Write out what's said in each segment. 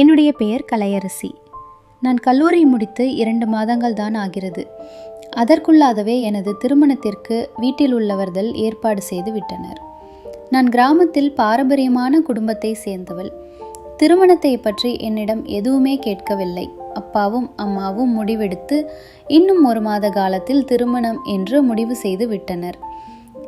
என்னுடைய பெயர் கலையரசி. நான் கல்லூரி முடித்து இரண்டு மாதங்கள் தான் ஆகிறது. அதற்குள்ளாகவே எனது திருமணத்திற்கு வீட்டில் உள்ளவர்கள் ஏற்பாடு செய்து விட்டனர். நான் கிராமத்தில் பாரம்பரியமான குடும்பத்தை சேர்ந்தவள். திருமணத்தை பற்றி என்னிடம் எதுவுமே கேட்கவில்லை. அப்பாவும் அம்மாவும் முடிவெடுத்து இன்னும் ஒரு மாத காலத்தில் திருமணம் என்று முடிவு செய்து விட்டனர்.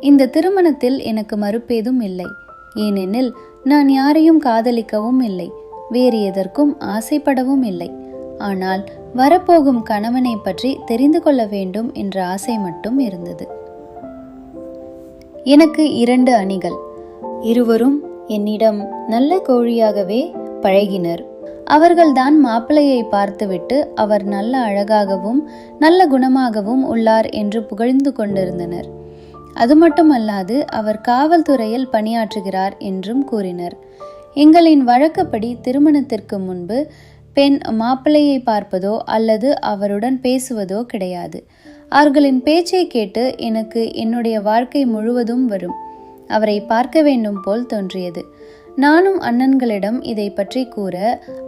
இந்த திருமணத்தில் எனக்கு மறுப்பேதும் இல்லை. ஏனெனில் நான் யாரையும் காதலிக்கவும் இல்லை. வேறு எதற்கும் ஆசைப்படவும் இல்லை. ஆனால் வரப்போகும் கணவனை பற்றி தெரிந்து கொள்ள வேண்டும் என்ற ஆசை மட்டும் இருந்தது. எனக்கு இரண்டு அணிகள். இருவரும் என்னிடம் நல்ல கோழியாகவே பழகினர். அவர்கள்தான் மாப்பிள்ளையை பார்த்துவிட்டு அவர் நல்ல அழகாகவும் நல்ல குணமாகவும் உள்ளார் என்று புகழ்ந்து கொண்டிருந்தனர். அது மட்டுமல்லாது அவர் காவல்துறையில் பணியாற்றுகிறார் என்றும் கூறினர். எங்களின் வழக்கப்படி திருமணத்திற்கு முன்பு பெண் மாப்பிள்ளையை பார்ப்பதோ அல்லது அவருடன் பேசுவதோ கிடையாது. அவர்களின் பேச்சை கேட்டு எனக்கு என்னுடைய வாழ்க்கை முழுவதும் வரும். அவரை பார்க்க வேண்டும் போல் தோன்றியது. நானும் அண்ணன்களிடம் இதை பற்றி கூற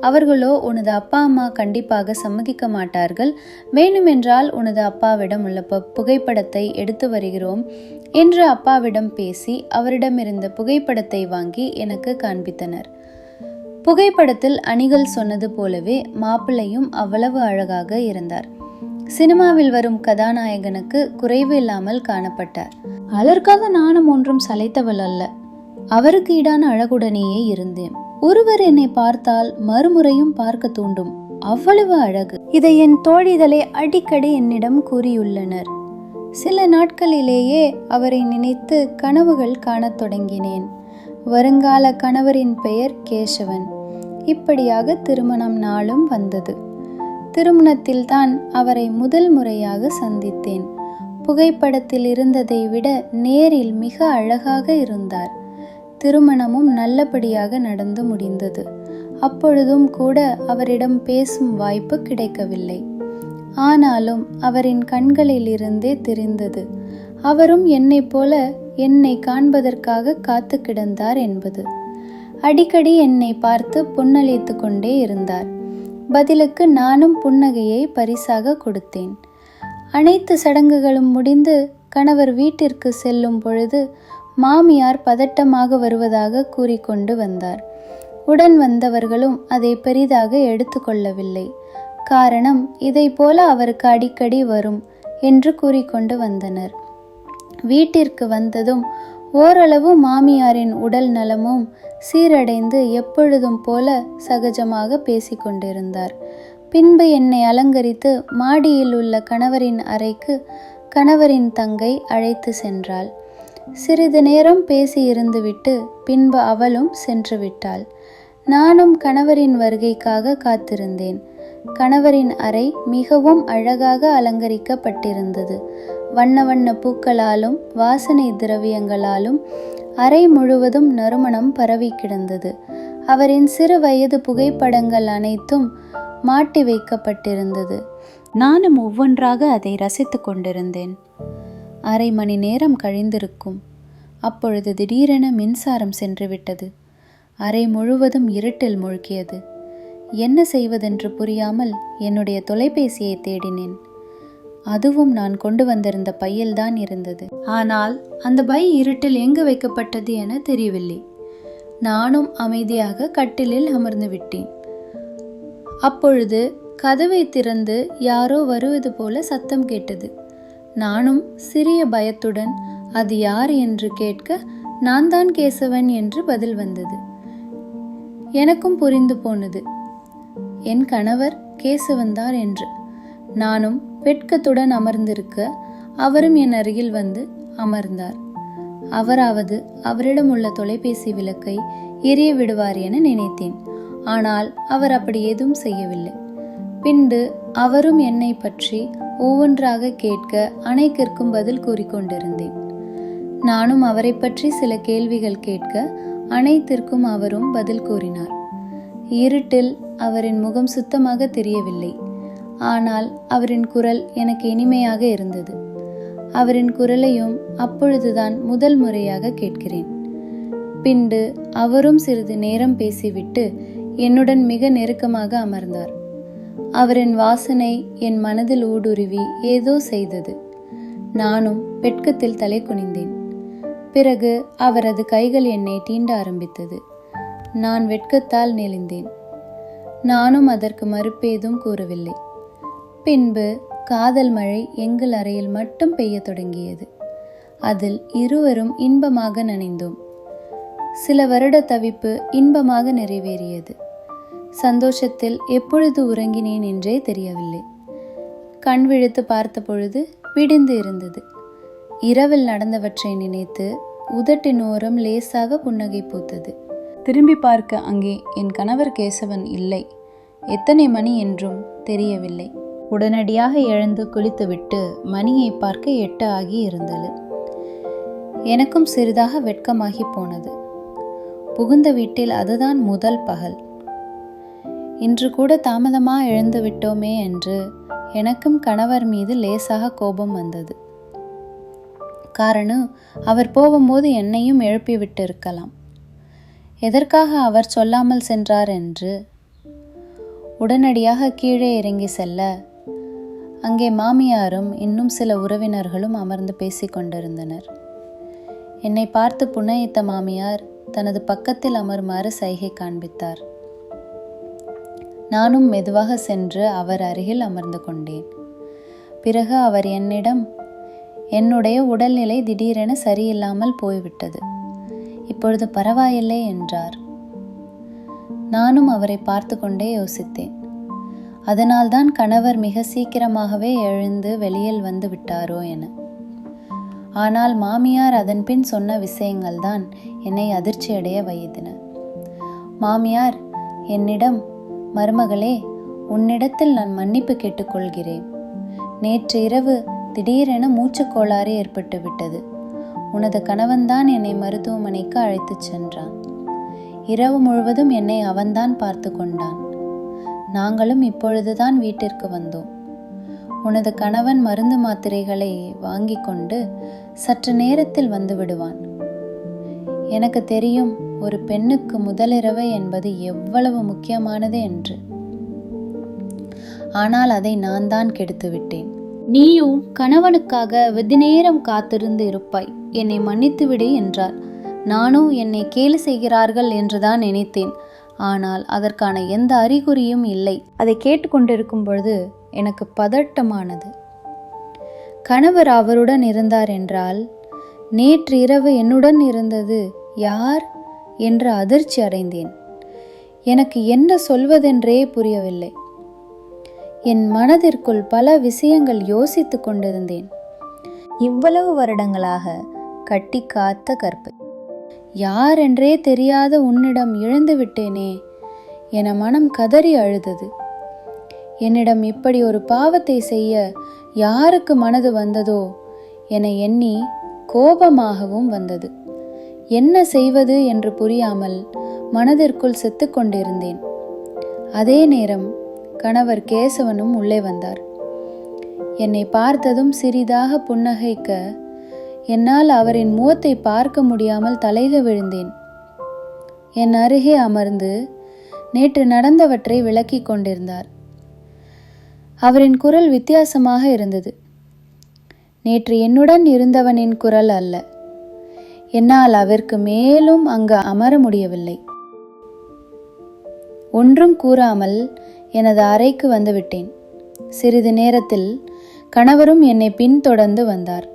அவர்களோ உனது அப்பா அம்மா கண்டிப்பாக சம்மதிக்க மாட்டார்கள். வேண்டுமென்றால் உனது அப்பாவிடம் உள்ள புகைப்படத்தை எடுத்து வருகிறோம் என்று அப்பாவிடம் பேசி அவரிடமிருந்த புகைப்படத்தை வாங்கி எனக்கு காண்பித்தனர். புகைப்படத்தில் அணிகள் சொன்னது போலவே மாப்பிள்ளையும் அவ்வளவு அழகாக இருந்தார். சினிமாவில் வரும் கதாநாயகனுக்கு குறைவு இல்லாமல் காணப்பட்டார். அதற்காக நாணம் ஒன்றும் சளைத்தவள் அல்ல. அவருக்கு ஈடான அழகுடனேயே இருந்தேன். ஒருவர் என்னை பார்த்தால் மறுமுறையும் பார்க்க தூண்டும். அவ்வளவு அழகு. இதை என் தோழிகளே அடிக்கடி என்னிடம் கூறியுள்ளனர். சில நாட்களிலேயே அவரை நினைத்து கனவுகள் காணத் தொடங்கினேன். வருங்கால கணவரின் பெயர் கேசவன். இப்படியாக திருமணம் நாளும் வந்தது. திருமணத்தில்தான் அவரை முதல் முறையாக சந்தித்தேன். புகைப்படத்தில் இருந்ததை விட நேரில் மிக அழகாக இருந்தார். திருமணமும் நல்லபடியாக நடந்து முடிந்தது. அப்பொழுதும் கூட அவரிடம் பேசும் வாய்ப்பு கிடைக்கவில்லை. ஆனாலும் அவரின் கண்களிலிருந்தே தெரிந்தது. அவரும் என்னைப் போல என்னை காண்பதற்காக காத்து கிடந்தார் என்பது. அடிக்கடி என்னை பார்த்து புன்னகைத்து கொண்டே இருந்தார். பதிலுக்கு நானும் புன்னகையை பரிசாக கொடுத்தேன். அனைத்து சடங்குகளும் முடிந்து கணவர் வீட்டிற்கு செல்லும் பொழுது மாமியார் பதட்டமாக வருவதாக கூறிக்கொண்டு வந்தார். உடன் வந்தவர்களும் அதை பெரிதாக எடுத்துக்கொள்ளவில்லை காரணம் இதை போல அவருக்கு அடிக்கடி வரும் என்று கூறிக்கொண்டு வந்தனர். வீட்டிற்கு வந்ததும் ஓரளவு மாமியாரின் உடல் நலமும் சீரடைந்து எப்பொழுதும் போல சகஜமாக பேசிக்கொண்டிருந்தார் பின்பு என்னை அலங்கரித்து மாடியில் உள்ள கணவரின் அறைக்கு கணவரின் தங்கை அழைத்து சென்றாள். சிறிது நேரம் பேசி இருந்துவிட்டு பின்பு அவளும் சென்று விட்டாள் நானும் கணவரின் வருகைக்காக காத்திருந்தேன். கணவரின் அறை மிகவும் அழகாக அலங்கரிக்கப்பட்டிருந்தது. வண்ண வண்ண பூக்களாலும் வாசனை திரவியங்களாலும் அறை முழுவதும் நறுமணம் பரவி கிடந்தது. அவரின் சிறு வயது புகைப்படங்கள் அனைத்தும் மாட்டி வைக்கப்பட்டிருந்தது. நானும் ஒவ்வொன்றாக அதை ரசித்துக் கொண்டிருந்தேன். அரை மணி நேரம் கழிந்திருக்கும். அப்பொழுது திடீரென மின்சாரம் சென்றுவிட்டது. அறை முழுவதும் இருட்டில் மூழ்கியது. என்ன செய்வதென்று புரியாமல் என்னுடைய தொலைபேசியை தேடினேன். அதுவும் நான் கொண்டு வந்திருந்த பையில்தான் இருந்தது. ஆனால் அந்த பை இருட்டில் எங்கு வைக்கப்பட்டது என தெரியவில்லை. நானும் அமைதியாக கட்டிலில் அமர்ந்து விட்டேன். அப்பொழுது கதவை திறந்து யாரோ வருவது போல சத்தம் கேட்டது. நானும் சிறிய பயத்துடன் அது யார் என்று கேட்க நான் தான் கேசவன் என்று பதில் வந்தது. எனக்கும் புரிந்து போனது. என் கணவர் கேசவன்தார் என்று. நானும் வெட்கத்துடன் அமர்ந்திருக்க அவரும் என் அருகில் வந்து அமர்ந்தார். அவராவது அவரிடம் உள்ள தொலைபேசி விளக்கை எரிய விடுவார் என நினைத்தேன். ஆனால் அவர் அப்படி எதுவும் செய்யவில்லை. பின்பு அவரும் என்னை பற்றி ஒவ்வொன்றாக கேட்க அனைக்கிற்கும் பதில் கூறிக்கொண்டிருந்தேன் நானும் அவரை பற்றி சில கேள்விகள் கேட்க அனைத்திற்கும் அவரும் பதில் கூறினார். இருட்டில் அவரின் முகம் சுத்தமாக தெரியவில்லை. ஆனால் அவரின் குரல் எனக்கு இனிமையாக இருந்தது. அவரின் குரலையும் அப்பொழுதுதான் முதல் முறையாக கேட்கிறேன். பின்பு அவரும் சிறிது நேரம் பேசிவிட்டு என்னுடன் மிக நெருக்கமாக அமர்ந்தார். அவரின் வாசனை என் மனதில் ஊடுருவி ஏதோ செய்தது. நானும் வெட்கத்தில் தலை குனிந்தேன். பிறகு அவரது கைகள் என்னை தீண்ட ஆரம்பித்தது. நான் வெட்கத்தால் நெளிந்தேன். நானும் அதற்கு மறுப்பேதும் கூறவில்லை. பின்பு காதல் மழை எங்கள் அறையில் மட்டும் பெய்யத் தொடங்கியது. அதில் இருவரும் இன்பமாக நனைந்தோம். சில வருட தவிப்பு இன்பமாக நிறைவேறியது. சந்தோஷத்தில் எப்பொழுது உறங்கினேன் என்றே தெரியவில்லை. கண் விழித்து பார்த்த பொழுது விடிந்து இருந்தது. இரவில் நடந்தவற்றை நினைத்து உதட்டின் ஓரம் லேசாக புன்னகை பூத்தது. திரும்பி பார்க்க அங்கே என் கணவர் கேசவன் இல்லை. எத்தனை மணி என்றும் தெரியவில்லை. உடனடியாக எழுந்து குளித்துவிட்டு மணியை பார்க்க எட்டு ஆகி இருந்தது. எனக்கும் சிறிதாக வெட்கமாகி போனது. புகுந்த வீட்டில் அதுதான் முதல் பகல். இன்று கூட தாமதமாக எழுந்து விட்டோமே என்று எனக்கும் கணவர் மீது லேசாக கோபம் வந்தது. காரணம் அவர் போகும்போது என்னையும் எழுப்பிவிட்டு இருக்கலாம் எதற்காக அவர் சொல்லாமல் சென்றார் என்று உடனடியாக கீழே இறங்கி செல்ல அங்கே மாமியாரும் இன்னும் சில உறவினர்களும் அமர்ந்து பேசிக் கொண்டிருந்தனர். என்னை பார்த்து புன்னயித்த மாமியார் தனது பக்கத்தில் அமருமாறு சைகை காண்பித்தார். நானும் மெதுவாக சென்று அவர் அருகில் அமர்ந்து கொண்டேன். பிறகு அவர் என்னிடம் என்னுடைய உடல்நிலை திடீரென சரியில்லாமல் போய்விட்டது. இப்பொழுது பரவாயில்லை என்றார். நானும் அவரை பார்த்து கொண்டே யோசித்தேன். அதனால்தான் கணவர் மிக சீக்கிரமாகவே எழுந்து வெளியில் வந்து விட்டாரோ என. ஆனால் மாமியார் அதன் பின் சொன்ன விஷயங்கள் தான் என்னை அதிர்ச்சியடைய வைத்தன. மாமியார் என்னிடம் மருமகளே உன்னிடத்தில் நான் மன்னிப்பு கேட்டுக்கொள்கிறேன். நேற்று இரவு திடீரென மூச்சுக் கோளாறு ஏற்பட்டு விட்டது உனது கணவன்தான் என்னை மருத்துவமனைக்கு அழைத்துச் சென்றான். இரவு முழுவதும் என்னை அவன்தான் பார்த்து கொண்டான். நாங்களும் இப்பொழுதுதான் வீட்டிற்கு வந்தோம். உனது கணவன் மருந்து மாத்திரைகளை வாங்கி கொண்டு சற்று நேரத்தில் வந்து விடுவான். எனக்கு தெரியும் ஒரு பெண்ணுக்கு முதலிரவு என்பது எவ்வளவு முக்கியமானது என்று. ஆனால் அதை நான் தான் கெடுத்து விட்டேன். நீயும் கணவனுக்காக வெகு நேரம் காத்திருந்து இருப்பாய். என்னை மன்னித்துவிடு என்றார் நானும் என்னை கேலி செய்கிறார்கள் என்றுதான் நினைத்தேன். ஆனால் அதற்கான எந்த அறிகுறியும் இல்லை. அதை கேட்டுக்கொண்டிருக்கும் பொழுது எனக்கு பதட்டமானது. கணவர் அவருடன் இருந்தார் என்றால் நேற்று இரவு என்னுடன் இருந்தது யார்? என்று அதிர்ச்சி அடைந்தேன். எனக்கு என்ன சொல்வதென்றே புரியவில்லை. என் மனதிற்குள் பல விஷயங்கள் யோசித்து கொண்டிருந்தேன். இவ்வளவு வருடங்களாக கட்டி காத்த கற்பை. யாரென்றே தெரியாத உன்னிடம் இழந்து விட்டேனே என மனம் கதறி அழுதது. என்னிடம் இப்படி ஒரு பாவத்தை செய்ய யாருக்கு மனது வந்ததோ என எண்ணி கோபமாகவும் வந்தது. என்ன செய்வது என்று புரியாமல் மனதிற்குள் செத்துக்கொண்டிருந்தேன். அதே நேரம் கணவர் கேசவனும் உள்ளே வந்தார். என்னை பார்த்ததும் சிறிதாக புன்னகைக்க என்னால் அவரின் முகத்தை பார்க்க முடியாமல் தலைக விழுந்தேன். என் அருகே அமர்ந்து நேற்று நடந்தவற்றை விளக்கிக் கொண்டிருந்தார். அவரின் குரல் வித்தியாசமாக இருந்தது. நேற்று என்னுடன் இருந்தவனின் குரல் அல்ல. என்னால் அவருக்கு மேலும் அங்கு அமர முடியவில்லை. ஒன்றும் கூறாமல் எனது அறைக்கு வந்துவிட்டேன். சிறிது நேரத்தில் கணவரும் என்னை பின்தொடர்ந்து வந்தார்.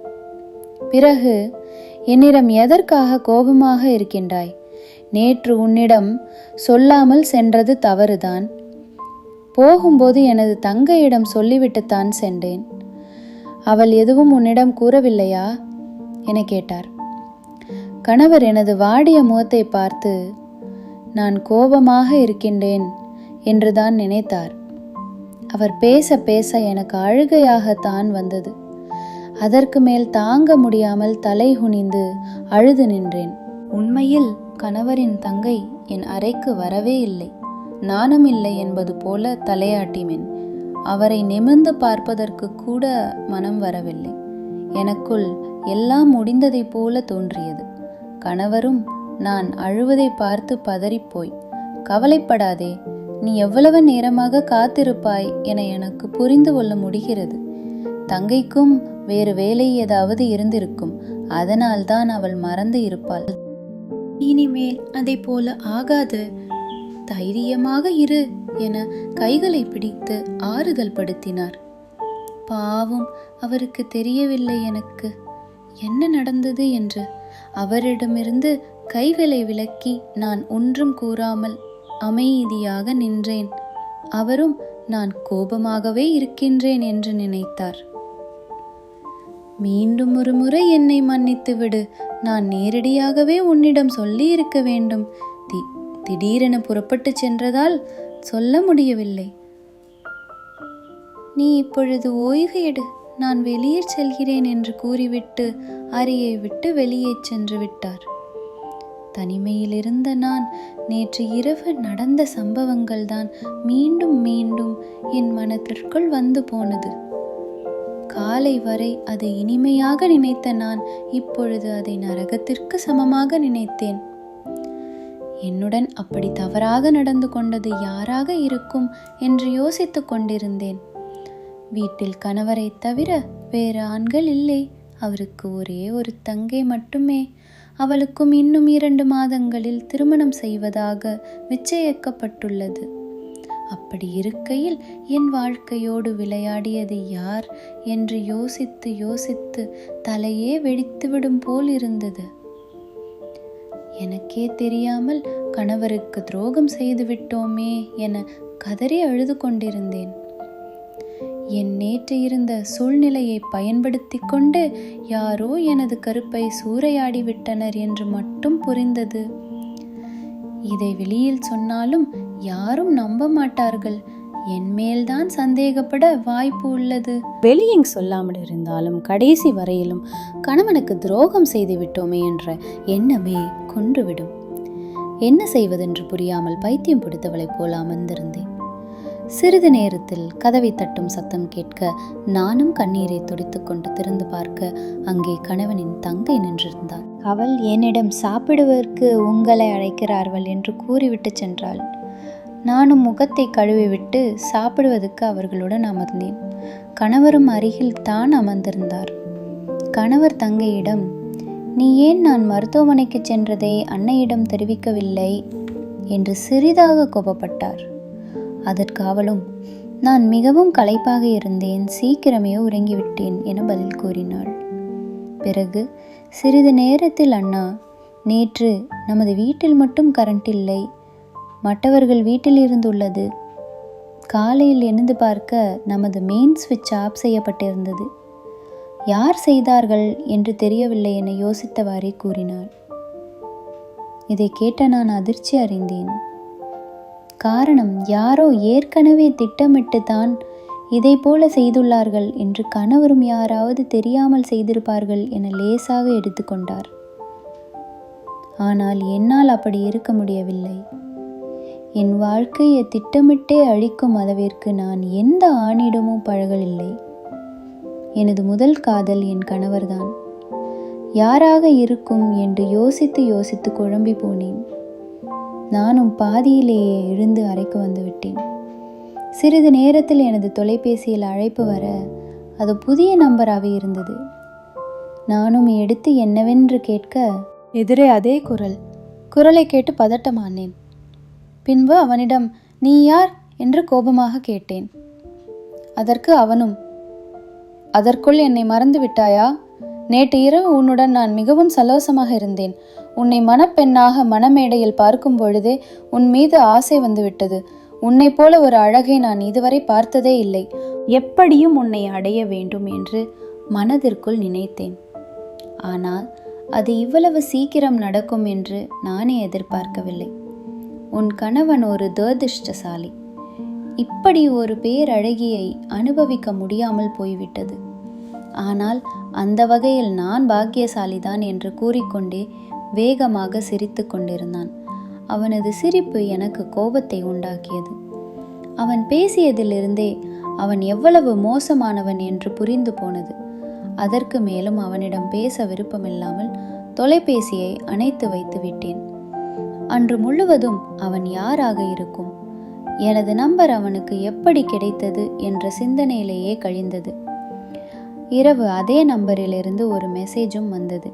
பிறகு என்னிடம் எதற்காக கோபமாக இருக்கின்றாய்? நேற்று உன்னிடம் சொல்லாமல் சென்றது தவறுதான். போகும்போது எனது தங்கையிடம் சொல்லிவிட்டுத்தான் சென்றேன். அவள் எதுவும் உன்னிடம் கூறவில்லையா? என கேட்டார். கணவர் எனது வாடிய முகத்தை பார்த்து நான் கோபமாக இருக்கின்றேன் என்றுதான் நினைத்தார். அவர் பேச பேச எனக்கு அழுகையாகத்தான் வந்தது. அதற்கு மேல் தாங்க முடியாமல் தலை குனிந்து அழுது நின்றேன். உண்மையில் கணவரின் தங்கை என் அறைக்கு வரவே இல்லை. நானும் இல்லை என்பது போல தலையாட்டினேன். அவரை நிமிர்ந்து பார்ப்பதற்கு கூட மனம் வரவில்லை. எனக்குள் எல்லாம் முடிந்ததைப் போல தோன்றியது. கணவரும் நான் அழுவதை பார்த்து பதறிப்போய் கவலைப்படாதே நீ எவ்வளவு நேரமாக காத்திருப்பாய் என எனக்கு புரிந்து கொள்ள முடிகிறது. தங்கைக்கும் வேறு வேலை ஏதாவது இருந்திருக்கும் அதனால்தான் அவள் மறந்து இருப்பாள். இனிமேல் அதை போல ஆகாது. தைரியமாக இரு என கைகளை பிடித்து ஆறுதல் படுத்தினார். பாவம் அவருக்கு தெரியவில்லை எனக்கு. என்ன நடந்தது? என்று அவரிடமிருந்து கைகளை விலக்கி நான் ஒன்றும் கூறாமல் அமைதியாக நின்றேன். அவரும் நான் கோபமாகவே இருக்கின்றேன் என்று நினைத்தார். மீண்டும் ஒரு முறை என்னை மன்னித்து விடு. நான் நேரடியாகவே உன்னிடம் சொல்லி இருக்க வேண்டும். தி திடீரென புறப்பட்டு சென்றதால் சொல்ல முடியவில்லை. நீ இப்பொழுது ஓய்வு எடு. நான் வெளியே செல்கிறேன் என்று கூறிவிட்டு அறையை விட்டு வெளியே சென்று விட்டார். தனிமையில் இருந்த நான் நேற்று இரவு நடந்த சம்பவங்கள் தான் மீண்டும் மீண்டும் என் மனத்திற்குள் வந்து போனது. காலை வரை அதை இனிமையாக நினைத்த நான் இப்பொழுது அதை நரகத்திற்கு சமமாக நினைத்தேன். என்னுடன் அப்படி தவறாக நடந்து கொண்டது யாராக இருக்கும் என்று யோசித்துக் கொண்டிருந்தேன். வீட்டில் கணவரை தவிர வேறு ஆண்கள் இல்லை. அவருக்கு ஒரே ஒரு தங்கை மட்டுமே. அவளுக்கும் இன்னும் இரண்டு மாதங்களில் திருமணம் செய்வதாக நிச்சயிக்கப்பட்டுள்ளது. அப்படி இருக்கையில் என் வாழ்க்கையோடு விளையாடியது யார் என்று யோசித்து யோசித்து தலையே வெடித்துவிடும் போல் இருந்தது. எனக்கே தெரியாமல் கணவருக்கு துரோகம் செய்துவிட்டோமே என கதறி அழுது கொண்டிருந்தேன். என் நேற்று இருந்த சூழ்நிலையை பயன்படுத்தி கொண்டு யாரோ எனது கருப்பை சூறையாடி விட்டனர் என்று மட்டும் புரிந்தது. இதை வெளியில் சொன்னாலும் யாரும் நம்ப மாட்டார்கள். என் மேல்தான் சந்தேகப்பட வாய்ப்பு உள்ளது. வெளியே சொல்லாமல் இருந்தாலும் கடைசி வரையிலும் கணவனுக்கு துரோகம் செய்து விட்டோமே என்ற எண்ணமே கொன்றுவிடும். என்ன செய்வதென்று புரியாமல் பைத்தியம் பிடித்தவளைப் போல அமர்ந்திருந்தேன். சிறிது நேரத்தில் கதவை தட்டும் சத்தம் கேட்க நானும் கண்ணீரை துடைத்துக்கொண்டு திறந்து பார்க்க அங்கே கணவனின் தங்கை நின்றிருந்தாள் அவள் என்னிடம் சாப்பிடுவதற்கு உங்களை அழைக்கிறார்கள் என்று கூறிவிட்டு சென்றாள். நானும் முகத்தை கழுவிவிட்டு சாப்பிடுவதற்கு அவர்களுடன் அமர்ந்தேன். கணவரும் அருகில் தான் அமர்ந்திருந்தார். கணவர் தங்கையிடம் நீ ஏன் நான் மருத்துவமனைக்கு சென்றதை அன்னையிடம் தெரிவிக்கவில்லை? என்று சிறிதாக கோபப்பட்டார். அதற்கு அவளும் நான் மிகவும் களைப்பாக இருந்தேன் சீக்கிரமே உறங்கிவிட்டேன் என பதில் கூறினாள். பிறகு சிறிது நேரத்தில் அண்ணா நேற்று நமது வீட்டில் மட்டும் கரண்ட் இல்லை மற்றவர்கள் வீட்டில் இருந்துள்ளது. காலையில் எழுந்து பார்க்க நமது மெயின் சுவிட்ச் ஆஃப் செய்யப்பட்டிருந்தது. யார் செய்தார்கள் என்று தெரியவில்லை என யோசித்தவாறே கூறினார் இதை கேட்ட நான் அதிர்ச்சி அறிந்தேன் காரணம் யாரோ ஏற்கனவே திட்டமிட்டு தான் இதை போல செய்துள்ளார்கள் என்று கணவரும் யாராவது தெரியாமல் செய்திருப்பார்கள் என லேசாக எடுத்துக்கொண்டார். ஆனால் என்னால் அப்படி இருக்க முடியவில்லை. என் வாழ்க்கையை திட்டமிட்டே அழிக்கும் அளவிற்கு நான் எந்த ஆணிடமும் பழகலில்லை எனது முதல் காதல் என் கணவர்தான். யாராக இருக்கும் என்று யோசித்து யோசித்து குழம்பி போனேன். நானும் பாதியிலேயே எழுந்து அறைக்கு வந்துவிட்டேன் சிறிது நேரத்தில் எனது தொலைபேசியில் அழைப்பு வர அது புதிய நம்பராக இருந்தது. நானும் எடுத்து என்னவென்று கேட்க எதிரே அதே குரல். குரலை கேட்டு பதட்டமானேன் பின்பு அவனிடம் நீ யார்? என்று கோபமாக கேட்டேன். அதற்கு அவனும் அதற்குள் என்னை மறந்து விட்டாயா? நேற்று இரவு உன்னுடன் நான் மிகவும் சலோசமாக இருந்தேன். உன்னை மணப்பெண்ணாக மணமேடையில் பார்க்கும் பொழுதே உன் மீது ஆசை வந்துவிட்டது. உன்னை போல ஒரு அழகை நான் இதுவரை பார்த்ததே இல்லை. எப்படியும் உன்னை அடைய வேண்டும் என்று மனதிற்குள் நினைத்தேன். ஆனால் அது இவ்வளவு சீக்கிரம் நடக்கும் என்று நானே எதிர்பார்க்கவில்லை. உன் கணவன் ஒரு துரதிருஷ்டசாலி. இப்படி ஒரு பேரழகியை அனுபவிக்க முடியாமல் போய்விட்டது. ஆனால் அந்த வகையில் நான் பாக்கியசாலிதான் என்று கூறிக்கொண்டே வேகமாக சிரித்து கொண்டிருந்தான். அவனது சிரிப்பு எனக்கு கோபத்தை உண்டாக்கியது. அவன் பேசியதிலிருந்தே அவன் எவ்வளவு மோசமானவன் என்று புரிந்து போனது. அதற்கு மேலும் அவனிடம் பேச விருப்பமில்லாமல் தொலைபேசியை அணைத்து வைத்து விட்டேன். அன்று முழுவதும் அவன் யாராக இருக்கும்? எனது நம்பர் அவனுக்கு எப்படி கிடைத்தது என்ற சிந்தனையிலேயே கழிந்தது. இரவு அதே நம்பரிலிருந்து ஒரு மெசேஜும் வந்தது.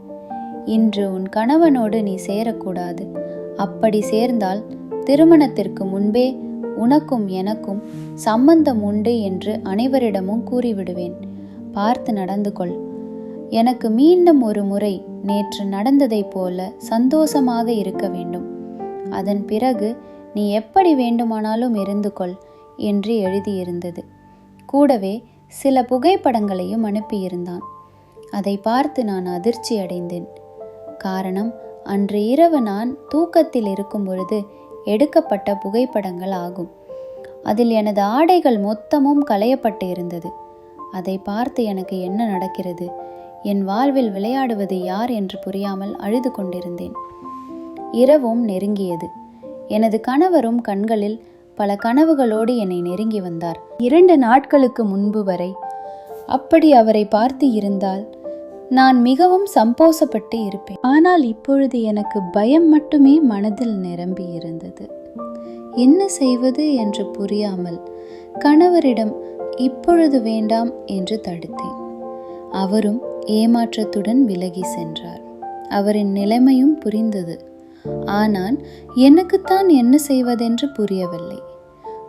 இன்று உன் கணவனோடு நீ சேரக்கூடாது. அப்படி சேர்ந்தால் திருமணத்திற்கு முன்பே உனக்கும் எனக்கும் சம்பந்தம் உண்டு என்று அனைவரிடமும் கூறிவிடுவேன். பார்த்து நடந்து கொள். எனக்கு மீண்டும் ஒரு முறை நேற்று நடந்ததைப் போல சந்தோஷமாக இருக்க வேண்டும். அதன் பிறகு நீ எப்படி வேண்டுமானாலும் இருந்து கொள் என்று எழுதியிருந்தது. கூடவே சில புகைப்படங்களையும் அனுப்பியிருந்தான். அதை பார்த்து நான் அதிர்ச்சி அடைந்தேன் காரணம் அன்று இரவு நான் தூக்கத்தில் இருக்கும் பொழுது எடுக்கப்பட்ட புகைப்படங்கள் ஆகும். அதில் எனது ஆடைகள் மொத்தமும் களையப்பட்டு இருந்தது அதை பார்த்து எனக்கு என்ன நடக்கிறது? என் வாழ்வில் விளையாடுவது யார் என்று புரியாமல் அழுது கொண்டிருந்தேன். இரவும் நெருங்கியது. எனது கணவரும் கண்களில் பல கனவுகளோடு என்னை நெருங்கி வந்தார். இரண்டு நாட்களுக்கு முன்பு வரை அப்படி அவரை பார்த்து இருந்தால் நான் மிகவும் சம்போசப்பட்டு இருப்பேன். ஆனால் இப்பொழுது எனக்கு பயம் மட்டுமே மனதில் நிரம்பி இருந்தது. என்ன செய்வது என்று புரியாமல் கணவரிடம் இப்பொழுது வேண்டாம் என்று தடுத்தேன். அவரும் ஏமாற்றத்துடன் விலகி சென்றார். அவரின் நிலைமையும் புரிந்தது. ஆனால் எனக்குத்தான் என்ன செய்வதென்று புரியவில்லை.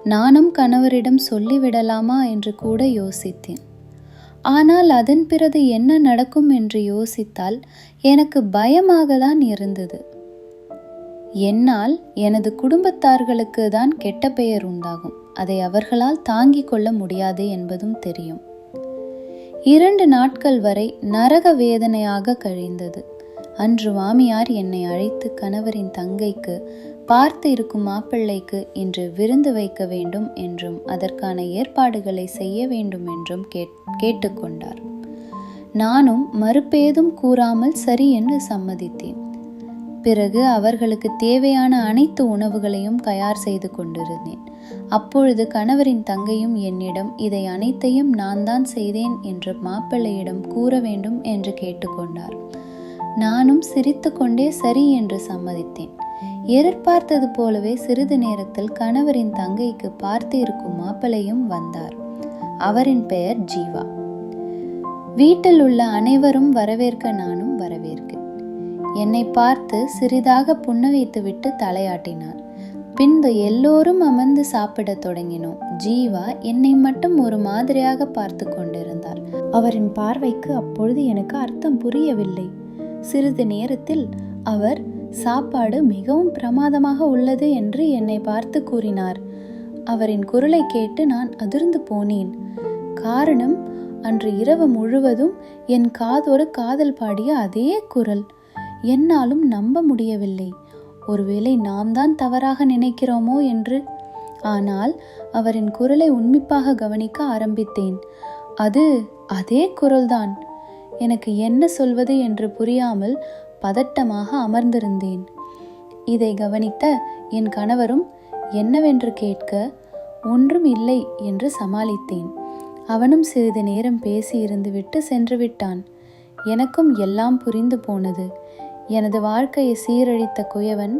நானும் கணவரிடம் சொல்லிவிடலாமா என்று கூட யோசித்தேன். ஆனால் அதன் பிறகு என்ன நடக்கும் என்று யோசித்தால் எனக்கு பயமாக தான் இருந்தது. என்னால் எனது குடும்பத்தார்களுக்கு தான் கெட்ட பெயர் உண்டாகும். அதை அவர்களால் தாங்கிக் கொள்ள முடியாது என்பதும் தெரியும். இரண்டு நாட்கள் வரை நரக வேதனையாக கழிந்தது. அன்று மாமியார் என்னை அழைத்து கணவரின் தங்கைக்கு பார்த்து இருக்கும் மாப்பிள்ளைக்கு இன்று விருந்து வைக்க வேண்டும் என்றும் அதற்கான ஏற்பாடுகளை செய்ய வேண்டும் என்றும் கேட் கேட்டுக்கொண்டார். நானும் மறுப்பேதும் கூறாமல் சரி என்று சம்மதித்தேன். பிறகு அவர்களுக்கு தேவையான அனைத்து உணவுகளையும் தயார் செய்து கொண்டிருந்தேன். அப்பொழுது கணவரின் தங்கையும் என்னிடம் இதை அனைத்தையும் நான் தான் செய்தேன் என்று மாப்பிள்ளையிடம் கூற வேண்டும் என்று கேட்டுக்கொண்டார். நானும் சிரித்துக்கொண்டே சரி என்று சம்மதித்தேன். எதிர்பார்த்தது போலவே சிறிது நேரத்தில் கணவரின் தங்கைக்கு பார்த்து இருக்கும் மாப்பிளையும் வந்தார். அவரின் பெயர் ஜீவா. வீட்டில் உள்ள அனைவரும் வரவேற்க நானும் வரவேற்கிறேன். என்னை பார்த்து சிறிதாக புன்னகைத்துவிட்டு தலையாட்டினார். பின்பு எல்லோரும் அமர்ந்து சாப்பிடத் தொடங்கினோம். ஜீவா என்னை மட்டும் ஒரு மாதிரியாக பார்த்து கொண்டிருந்தார். அவரின் பார்வைக்கு அப்பொழுது எனக்கு அர்த்தம் புரியவில்லை. சிறிது நேரத்தில் அவர் சாப்பாடு மிகவும் பிரமாதமாக உள்ளது என்று என்னை பார்த்து கூறினார். அவரின் குரலை கேட்டு நான் அதிர்ந்து போனேன். காரணம் அன்று இரவு முழுவதும் என் காதோடு காதல் பாடிய அதே குரல். என்னாலும் நம்ப முடியவில்லை. ஒருவேளை நாம் தான் தவறாக நினைக்கிறோமோ என்று. ஆனால் அவரின் குரலை உண்மிப்பாக கவனிக்க ஆரம்பித்தேன். அது அதே குரல்தான். எனக்கு என்ன சொல்வது என்று புரியாமல் பதட்டமாக அமர்ந்திருந்தேன். இதை கவனித்த என் கணவரும் என்னவென்று கேட்க ஒன்றும் இல்லை என்று சமாளித்தேன். அவனும் சிறிது நேரம் பேசி இருந்துவிட்டு சென்று விட்டான். எனக்கும் எல்லாம் புரிந்து போனது. எனது வாழ்க்கையை சீரழித்த குயவன்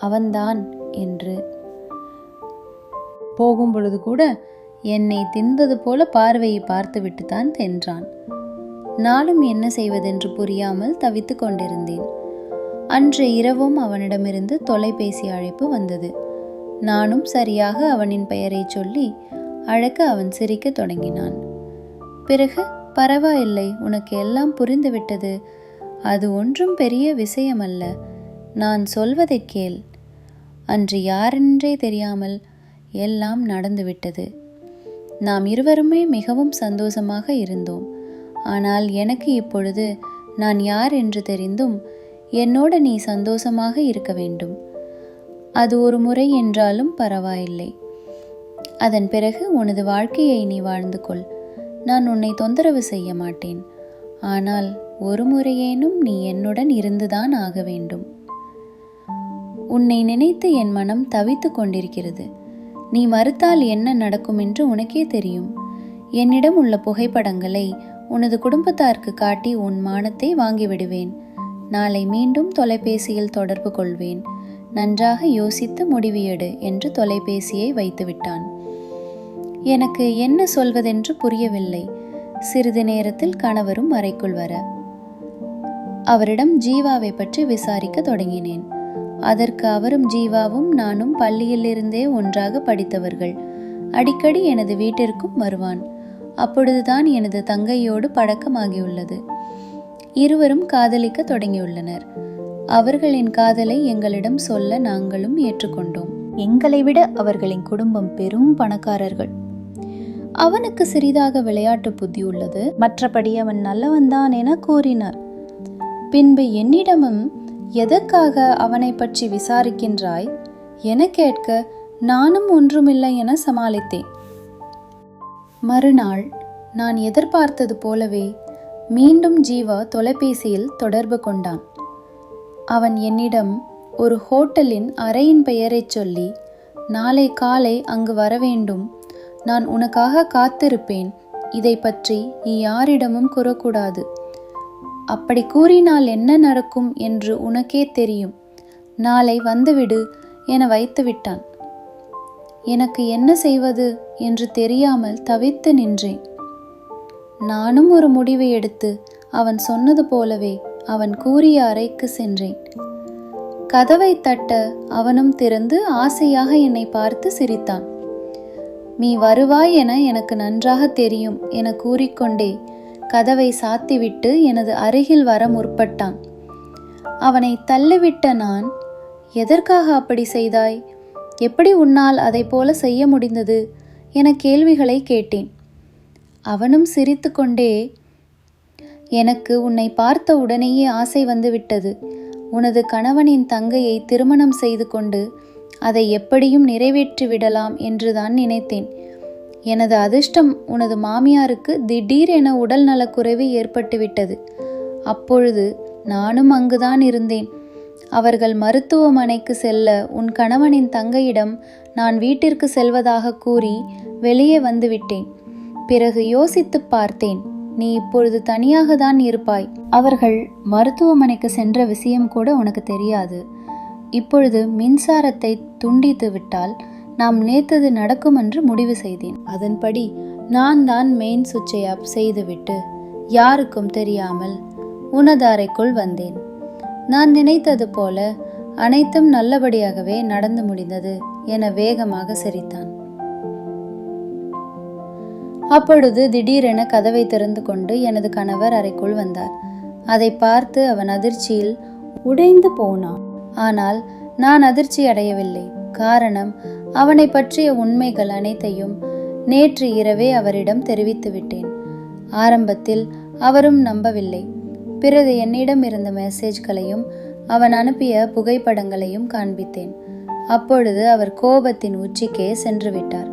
அவன்தான் என்று. போகும் பொழுது கூட என்னை தின்றது போல பார்வையை பார்த்துவிட்டு தான் தென்றான் நானும் என்ன செய்வதென்று புரியாமல் தவித்து கொண்டிருந்தேன். அன்று இரவும் அவனிடமிருந்து தொலைபேசி அழைப்பு வந்தது. நானும் சரியாக அவனின் பெயரை சொல்லி அழைக்க அவன் சிரிக்கத் தொடங்கினான். பிறகு பரவாயில்லை உனக்கு எல்லாம் புரிந்துவிட்டது. அது ஒன்றும் பெரிய விஷயமல்ல. நான் சொல்வதை கேள். அன்று யாரென்றே தெரியாமல் எல்லாம் நடந்துவிட்டது. நாம் இருவருமே மிகவும் சந்தோஷமாக இருந்தோம். ஆனால் எனக்கு இப்பொழுது நான் யார் என்று தெரிந்தும் என்னோடு நீ சந்தோஷமாக இருக்க வேண்டும். அது ஒரு முறை என்றாலும் பரவாயில்லை. அதன் பிறகு உனது வாழ்க்கையை நீ வாழ்ந்து கொள். நான் உன்னை தொந்தரவு செய்ய மாட்டேன். ஆனால் ஒரு முறையேனும் நீ என்னுடன் இருந்துதான் ஆக வேண்டும். உன்னை நினைத்து என் மனம் தவித்து கொண்டிருக்கிறது. நீ மறுத்தால் என்ன நடக்கும் என்று உனக்கே தெரியும். என்னிடம் உள்ள புகைப்படங்களை உனது குடும்பத்தாருக்கு காட்டி உன் மானத்தை வாங்கிவிடுவேன். நாளை மீண்டும் தொலைபேசியில் தொடர்பு கொள்வேன். நன்றாக யோசித்து முடிவு எடு என்று தொலைபேசியை வைத்துவிட்டான். எனக்கு என்ன சொல்வதென்று புரியவில்லை. சிறிது நேரத்தில் கணவரும் அறைக்குள் வர. அவரிடம் ஜீவாவை பற்றி விசாரிக்க தொடங்கினேன். அதற்கு அவரும் ஜீவாவும் நானும் பள்ளியிலிருந்தே ஒன்றாக படித்தவர்கள். அடிக்கடி எனது வீட்டிற்கும் வருவான். அப்பொழுதுதான் எனது தங்கையோடு பழக்கமாகியுள்ளது. இருவரும் காதலிக்க தொடங்கியுள்ளனர். அவர்களின் காதலை எங்களிடம் சொல்ல நாங்களும் ஏற்றுக்கொண்டோம். எங்களை விட அவர்களின் குடும்பம் பெரும் பணக்காரர்கள். அவனுக்கு சிறிதாக விளையாட்டு புத்தி உள்ளது. மற்றபடி அவன் நல்லவன்தான் என கூறினார். பின்பு என்னிடமும் எதற்காக அவனை பற்றி விசாரிக்கின்றாய்? என கேட்க நானும் ஒன்றுமில்லை என சமாளித்தேன். மறுநாள் நான் எதிர்பார்த்தது போலவே மீண்டும் ஜீவா தொலைபேசியில் தொடர்பு கொண்டான். அவன் என்னிடம் ஒரு ஹோட்டலின் அறையின் பெயரைச் சொல்லி நாளை காலை அங்கு வரவேண்டும். நான் உனக்காக காத்திருப்பேன். இதை பற்றி நீ யாரிடமும் கூறக்கூடாது. அப்படி கூறினால் என்ன நடக்கும் என்று உனக்கே தெரியும். நாளை வந்துவிடு என வைத்துவிட்டான். எனக்கு என்ன செய்வது? என்று தெரியாமல் தவித்து நின்றேன். நானும் ஒரு முடிவை எடுத்து அவன் சொன்னது போலவே அவன் கூறிய அறைக்கு சென்றேன். கதவை தட்ட அவனும் திறந்து ஆசையாக என்னை பார்த்து சிரித்தான். நீ வருவாய் என எனக்கு நன்றாக தெரியும் என கூறிக்கொண்டே கதவை சாத்திவிட்டு எனது அருகில் வர முற்பட்டான். அவனை தள்ளிவிட்ட நான் எதற்காக அப்படி செய்தாய்? எப்படி உன்னால் அதை போல செய்ய முடிந்தது? என கேள்விகளை கேட்டேன். அவனும் சிரித்துக்கொண்டே எனக்கு உன்னை பார்த்த உடனேயே ஆசை வந்துவிட்டது. உனது கணவனின் தங்கையை திருமணம் செய்து கொண்டு அதை எப்படியும் நிறைவேற்றி விடலாம் என்றுதான் நினைத்தேன். எனது அதிர்ஷ்டம் உனது மாமியாருக்கு திடீரென உடல் நலக்குறைவு ஏற்பட்டுவிட்டது அப்பொழுது நானும் அங்குதான் இருந்தேன். அவர்கள் மருத்துவமனைக்கு செல்ல உன் கணவனின் தங்கையிடம் நான் வீட்டிற்கு செல்வதாக கூறி வெளியே வந்துவிட்டேன். பிறகு யோசித்துப் பார்த்தேன் நீ இப்பொழுது தனியாக தான் இருப்பாய். அவர்கள் மருத்துவமனைக்கு சென்ற விஷயம் கூட உனக்கு தெரியாது. இப்பொழுது மின்சாரத்தை துண்டித்து விட்டால் நாம் நேத்தது நடக்கும் என்று முடிவு செய்தேன். அதன்படி நான் தான் மெயின் சுவிட்சை அப் செய்துவிட்டு யாருக்கும் தெரியாமல் உனது அறைக்குள் வந்தேன். நான் நினைத்தது போல அனைத்தும் நல்லபடியாகவே நடந்து முடிந்தது. என வேகமாக சிரித்தான். அப்பொழுது திடீரென கதவை திறந்து கொண்டு எனது கணவர் அறைக்குள் வந்தார். அதை பார்த்து அவன் அதிர்ச்சியில் உடைந்து போனான் ஆனால் நான் அதிர்ச்சி அடையவில்லை. காரணம் அவனை பற்றிய உண்மைகள் அனைத்தையும் நேற்று இரவே அவரிடம் தெரிவித்து விட்டேன். ஆரம்பத்தில் அவரும் நம்பவில்லை. பிறகு என்னிடம் இருந்த மெசேஜ்களையும் அவன் அனுப்பிய புகைப்படங்களையும் காண்பித்தேன். அப்பொழுது அவர் கோபத்தின் உச்சிக்கே சென்று விட்டார்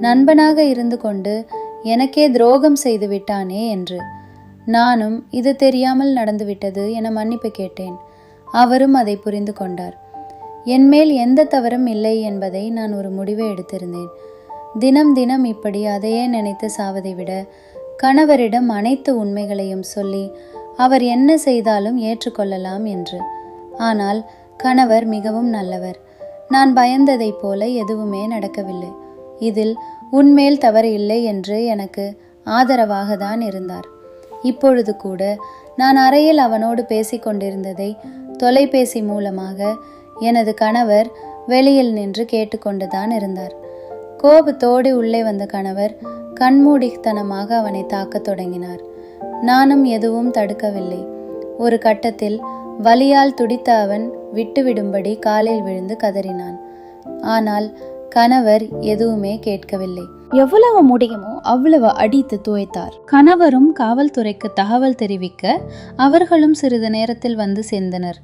நண்பனாக இருந்து கொண்டு எனக்கே துரோகம் செய்து விட்டானே என்று. நானும் இது தெரியாமல் நடந்துவிட்டது என மன்னிப்பு கேட்டேன். அவரும் அதை புரிந்து கொண்டார். என்மேல் எந்த தவறும் இல்லை என்பதை நான் ஒரு முடிவை எடுத்திருந்தேன். தினம் தினம் இப்படி அதையே நினைத்து சாவதை விட கணவரிடம் அனைத்து உண்மைகளையும் சொல்லி அவர் என்ன செய்தாலும் ஏற்றுக்கொள்ளலாம் என்று. ஆனால் கணவர் மிகவும் நல்லவர். நான் பயந்ததைப் போல எதுவுமே நடக்கவில்லை. இதில் உன்மேல் தவறு இல்லை என்று எனக்கு ஆதரவாக தான் இருந்தார். இப்பொழுது கூட நான் அறையில் அவனோடு பேசிக்கொண்டிருந்ததை தொலைபேசி மூலமாக எனது கணவர் வெளியில் நின்று கேட்டுக்கொண்டுதான் இருந்தார். கோபத்தோடு உள்ளே வந்த கணவர் கண்மூடித்தனமாக அவனை தாக்கத் தொடங்கினார். நானும் எதுவும் தடுக்கவில்லை. ஒரு கட்டத்தில் வலியால் துடித்த அவன் விட்டுவிடும்படி காலில் விழுந்து கதறினான். ஆனால் கணவர் எதுவுமே கேட்கவில்லை. எவ்வளவு முடியுமோ அவ்வளவு அடித்து துவைத்தார். கணவரும் காவல்துறைக்கு தகவல் தெரிவிக்க அவர்களும் சிறிது நேரத்தில் வந்து சேர்ந்தனர்.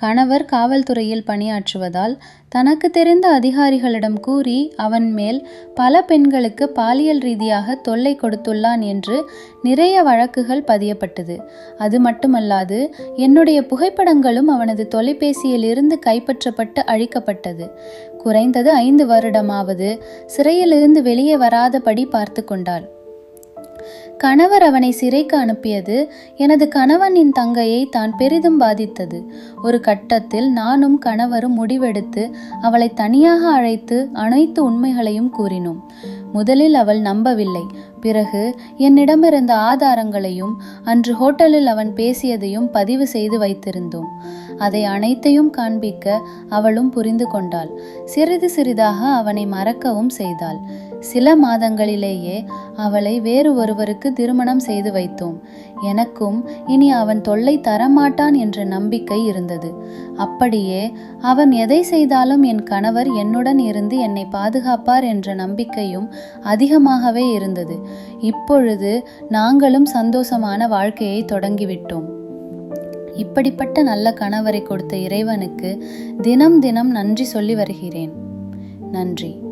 கணவர் காவல்துறையில் பணியாற்றுவதால் தனக்கு தெரிந்த அதிகாரிகளிடம் கூறி அவன் மேல் பல பெண்களுக்கு பாலியல் ரீதியாக தொல்லை கொடுத்துள்ளான் என்று நிறைய வழக்குகள் பதியப்பட்டது. அது மட்டுமல்லாது என்னுடைய புகைப்படங்களும் அவனது தொலைபேசியில் இருந்து கைப்பற்றப்பட்டு அழிக்கப்பட்டது. குறைந்தது ஐந்து வருடமாவது சிறையிலிருந்து வெளியே வராதபடி பார்த்து கொண்டாள். கணவர் அவனை சிறைக்கு அனுப்பியது எனது கணவனின் தங்கையை தான் பெரிதும் பாதித்தது. ஒரு கட்டத்தில் நானும் கணவரும் முடிவெடுத்து அவளை தனியாக அழைத்து அனைத்து உண்மைகளையும் கூறினோம். முதலில் அவள் நம்பவில்லை. பிறகு என்னிடமிருந்த ஆதாரங்களையும் அன்று ஹோட்டலில் அவன் பேசியதையும் பதிவு செய்து வைத்திருந்தோம். அதை அனைத்தையும் காண்பிக்க அவளும் புரிந்து கொண்டாள். சிறிது சிறிதாக அவனை மறக்கவும் செய்தாள். சில மாதங்களிலேயே அவளை வேறு ஒருவருக்கு திருமணம் செய்து வைத்தோம். எனக்கும் இனி அவன் தொல்லை தரமாட்டான் என்ற நம்பிக்கை இருந்தது. அப்படியே அவன் எதை செய்தாலும் என் கணவர் என்னுடன் இருந்து என்னை பாதுகாப்பார் என்ற நம்பிக்கையும் அதிகமாகவே இருந்தது. இப்பொழுது நாங்களும் சந்தோஷமான வாழ்க்கையை தொடங்கிவிட்டோம். இப்படிப்பட்ட நல்ல கணவரை கொடுத்த இறைவனுக்கு தினம் தினம் நன்றி சொல்லி வருகிறேன். நன்றி.